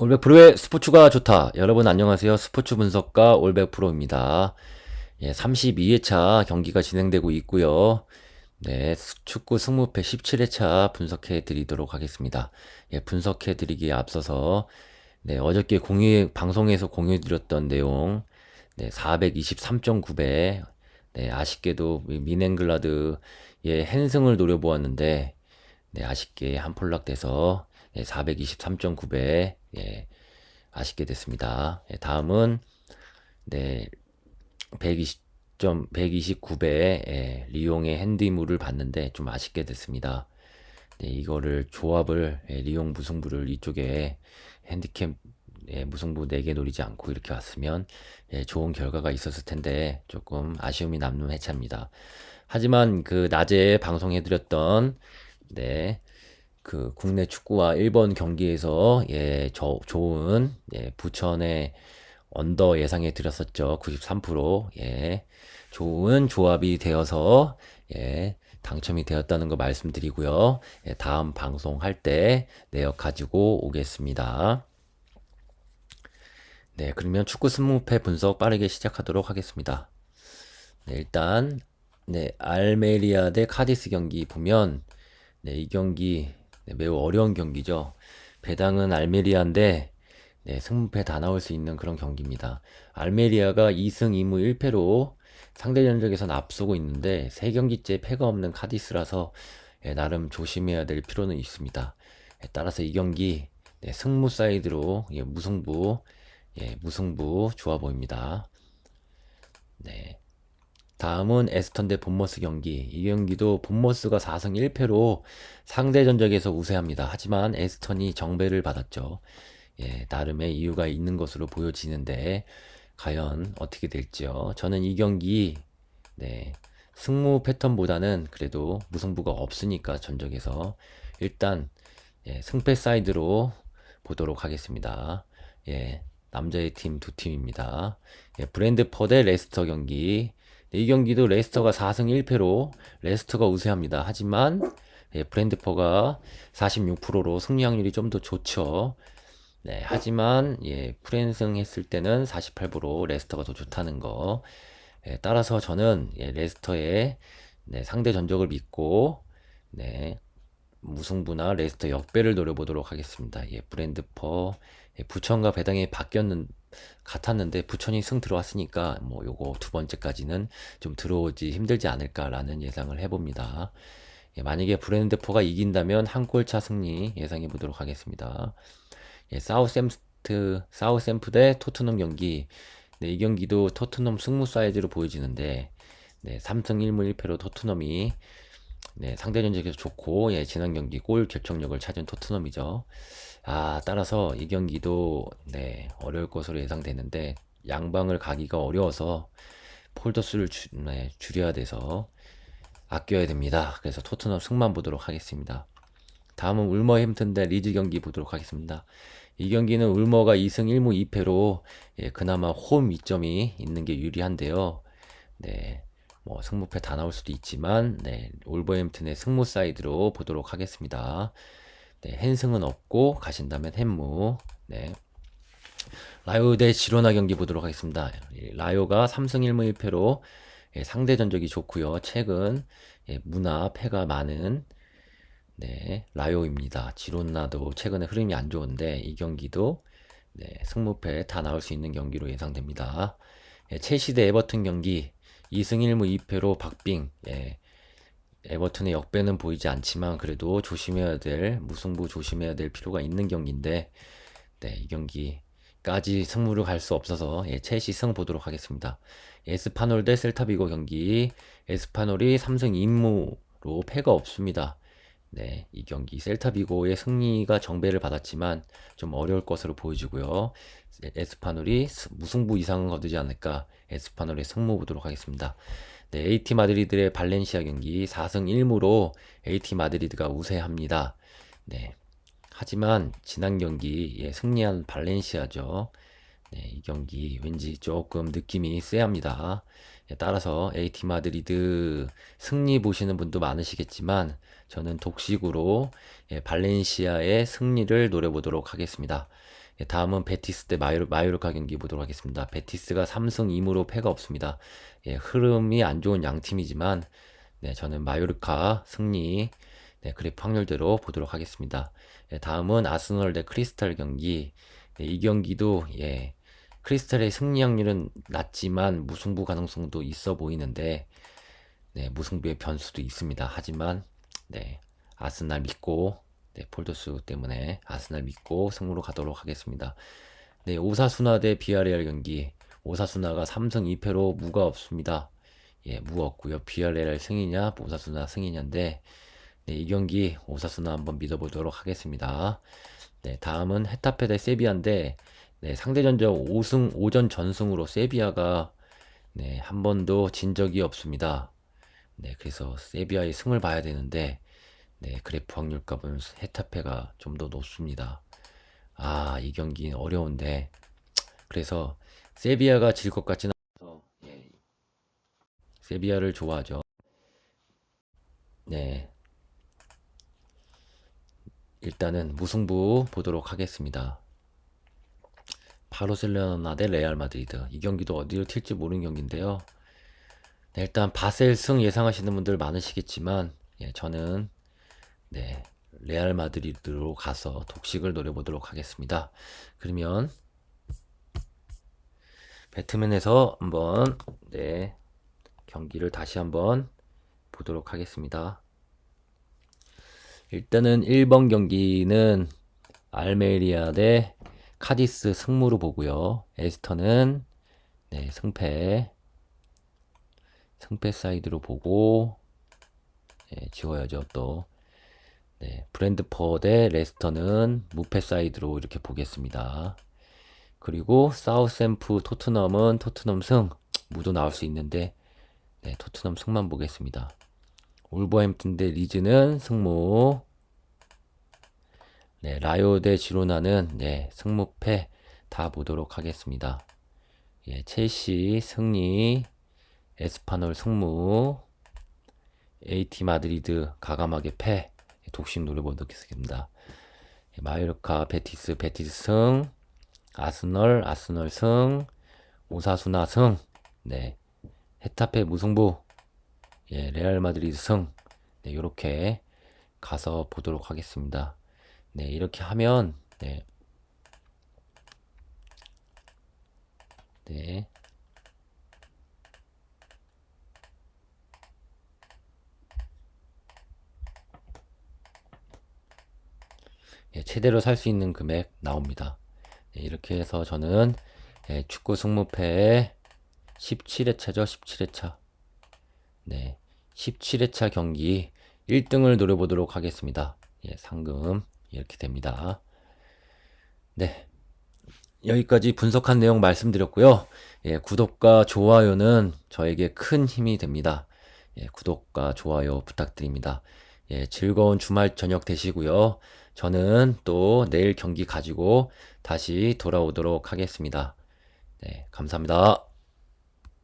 올백 프로의 스포츠가 좋다. 여러분 안녕하세요. 스포츠 분석가 올백 프로입니다. 예, 32회차 경기가 진행되고 있고요. 네, 축구 승무패 17회차 분석해 드리도록 하겠습니다. 예, 분석해 드리기에 앞서서 네, 어저께 공유 방송에서 공유 드렸던 내용 네, 423.9배 네, 아쉽게도 미넨글라드의 핸승을 노려보았는데 네, 아쉽게 한폴락 돼서 예, 423.9배 예, 아쉽게 됐습니다. 예, 다음은 네 120점 129배 예, 리용의 핸디물을 봤는데 좀 아쉽게 됐습니다. 네, 이거를 조합을 예, 리용 무승부를 이쪽에 핸디캡 예, 무승부 4개 노리지 않고 이렇게 왔으면 예, 좋은 결과가 있었을 텐데 조금 아쉬움이 남는 회차입니다. 하지만 그 낮에 방송해드렸던 네, 그 국내 축구와 일본 경기에서 예, 저, 좋은 예, 부천의 언더 예상해 드렸었죠. 93% 예. 좋은 조합이 되어서 예, 당첨이 되었다는 거 말씀드리고요. 예, 다음 방송할 때 내역 가지고 오겠습니다. 네, 그러면 축구 승무패 분석 빠르게 시작하도록 하겠습니다. 네, 일단 네, 알메리아 대 카디스 경기 보면 네, 이 경기 네, 매우 어려운 경기죠. 배당은 알메리아인데 네, 승무패 다 나올 수 있는 그런 경기입니다. 알메리아가 2승 2무 1패로 상대 전적에선 앞서고 있는데 3경기째 패가 없는 카디스라서 예, 나름 조심해야 될 필요는 있습니다. 예, 따라서 이 경기 네, 승무 사이드로 예, 무승부 예, 무승부 좋아 보입니다. 네. 다음은 에스턴 대 본머스 경기. 이 경기도 본머스가 4승 1패로 상대 전적에서 우세합니다. 하지만 에스턴이 정배를 받았죠. 예, 나름의 이유가 있는 것으로 보여지는데 과연 어떻게 될지요. 저는 이 경기 네, 승무 패턴보다는 그래도 무승부가 없으니까 전적에서 일단 예, 승패 사이드로 보도록 하겠습니다. 예, 남자의 팀 두 팀입니다. 예, 브랜드퍼 대 레스터 경기. 네, 이 경기도 레스터가 4승 1패로 레스터가 우세합니다. 하지만 예, 브랜드퍼가 46%로 승리 확률이 좀 더 좋죠. 네, 하지만 예, 프랜승 했을 때는 48% 레스터가 더 좋다는 거. 예, 따라서 저는 예, 레스터의 네, 상대 전적을 믿고 네, 무승부나 레스터 역배를 노려보도록 하겠습니다. 예, 브랜드퍼 예, 부천과 배당이 바뀌었는 같았는데 부천이 승 들어왔으니까 뭐 요거 두 번째까지는 좀 들어오지 힘들지 않을까라는 예상을 해봅니다. 예, 만약에 브랜드포가 이긴다면 한 골 차 승리 예상해 보도록 하겠습니다. 예, 사우샘프트 사우샘프 대 토트넘 경기. 네, 이 경기도 토트넘 승무 사이즈로 보여지는데 네, 3승 1무 1패로 토트넘이 네, 상대 전적에서 좋고 예, 지난 경기 골 결정력을 찾은 토트넘이죠. 아, 따라서 이 경기도 네, 어려울 것으로 예상되는데 양방을 가기가 어려워서 폴더 수를 주, 네, 줄여야 돼서 아껴야 됩니다. 그래서 토트넘 승만 보도록 하겠습니다. 다음은 울머햄튼 대 리즈 경기 보도록 하겠습니다. 이 경기는 울머가 2승 1무 2패로 예, 그나마 홈 이점이 있는 게 유리한데요. 네. 뭐 승무패 다 나올 수도 있지만 네, 울버햄튼의 승무 사이드로 보도록 하겠습니다. 네, 헨승은 없고 가신다면 헨무. 네. 라이오 대 지로나 경기 보도록 하겠습니다. 라이오가 3승 1무 1패로 예, 상대 전적이 좋고요. 최근 예, 문화 패가 많은 네, 라이오입니다. 지로나도 최근에 흐름이 안 좋은데 이 경기도 네, 승무패 다 나올 수 있는 경기로 예상됩니다. 예, 첼시 대 에버튼 경기 2승 1무 2패로 박빙. 예. 에버튼의 역배는 보이지 않지만 그래도 조심해야 될 무승부 조심해야 될 필요가 있는 경기인데 네, 이 경기까지 승무를 갈 수 없어서 예, 첼시 승 보도록 하겠습니다. 에스파놀 대 셀타비고 경기 에스파놀이 3승 2무로 패가 없습니다. 네, 이 경기 셀타비고의 승리가 정배를 받았지만 좀 어려울 것으로 보여지고요. 에스파놀이 무승부 이상은 거두지 않을까 에스파놀의 승무 보도록 하겠습니다. 네, AT 마드리드의 발렌시아 경기 4승 1무로 AT 마드리드가 우세합니다. 네. 하지만 지난 경기 예, 승리한 발렌시아죠. 네, 이 경기 왠지 조금 느낌이 쎄합니다. 예, 따라서 AT 마드리드 승리 보시는 분도 많으시겠지만 저는 독식으로 예, 발렌시아의 승리를 노려보도록 하겠습니다. 네, 다음은 베티스 대 마요르, 마요르카 경기 보도록 하겠습니다. 베티스가 3승 2무로 패가 없습니다. 예, 흐름이 안 좋은 양 팀이지만 네, 저는 마요르카 승리 네, 그래프 확률대로 보도록 하겠습니다. 예, 다음은 아스널 대 크리스탈 경기. 네, 이 경기도 예, 크리스탈의 승리 확률은 낮지만 무승부 가능성도 있어 보이는데 네, 무승부의 변수도 있습니다. 하지만 네, 아스날 믿고 네, 폴더스 때문에 아스날 믿고 승부로 가도록 하겠습니다. 네, 오사수나 대 비아레알 경기. 오사수나가 3승 2패로 무가 없습니다. 예, 무가 없고요. 비아레알 승이냐, 오사수나 승이냐인데 네, 이 경기 오사수나 한번 믿어보도록 하겠습니다. 네, 다음은 헤타페 대 세비야인데 네, 상대 전적 5승 5전 전승으로 세비야가 네, 한 번도 진 적이 없습니다. 네, 그래서 세비야의 승을 봐야 되는데 네, 그래프 확률 값은 헤타페가 좀 더 높습니다. 아, 이 경기는 어려운데 그래서 세비야가 질 것 같지는 않아서 예, 세비야를 좋아하죠. 네, 일단은 무승부 보도록 하겠습니다. 바르셀로나 대 레알 마드리드 이 경기도 어디로 튈지 모르는 경기인데요. 네, 일단 바셀 승 예상하시는 분들 많으시겠지만 예, 저는 네, 레알 마드리드로 가서 독식을 노려보도록 하겠습니다. 그러면 배트맨에서 한번 네, 경기를 다시 한번 보도록 하겠습니다. 일단은 1번 경기는 알메리아 대 카디스 승무로 보고요. 에스턴은 네, 승패 승패 사이드로 보고 네, 지워야죠 또 네, 브랜드퍼 대 레스터는 무패 사이드로 이렇게 보겠습니다. 그리고 사우샘프 토트넘은 토트넘 승 무도 나올 수 있는데 네, 토트넘 승만 보겠습니다. 울버햄튼 대 리즈는 승무 네, 라요 대 지로나는 네, 승무패 다 보도록 하겠습니다. 예, 첼시 승리, 에스파놀 승무, AT 마드리드 가감하게 패, 독식 노려보도록 하겠습니다. 예, 마요르카 베티스 베티스 승, 아스널 아스널 승, 오사수나 승, 네, 헤타페 무승부, 예, 레알 마드리드 승, 네, 요렇게 가서 보도록 하겠습니다. 네, 이렇게 하면 네. 네. 예, 최대로 살 수 있는 금액 나옵니다. 네, 이렇게 해서 저는 예, 축구 승무패 17회차죠. 17회차. 네. 17회차 경기 1등을 노려보도록 하겠습니다. 예, 상금 이렇게 됩니다. 네. 여기까지 분석한 내용 말씀드렸고요. 예, 구독과 좋아요는 저에게 큰 힘이 됩니다. 예, 구독과 좋아요 부탁드립니다. 예, 즐거운 주말 저녁 되시고요. 저는 또 내일 경기 가지고 다시 돌아오도록 하겠습니다. 네, 감사합니다.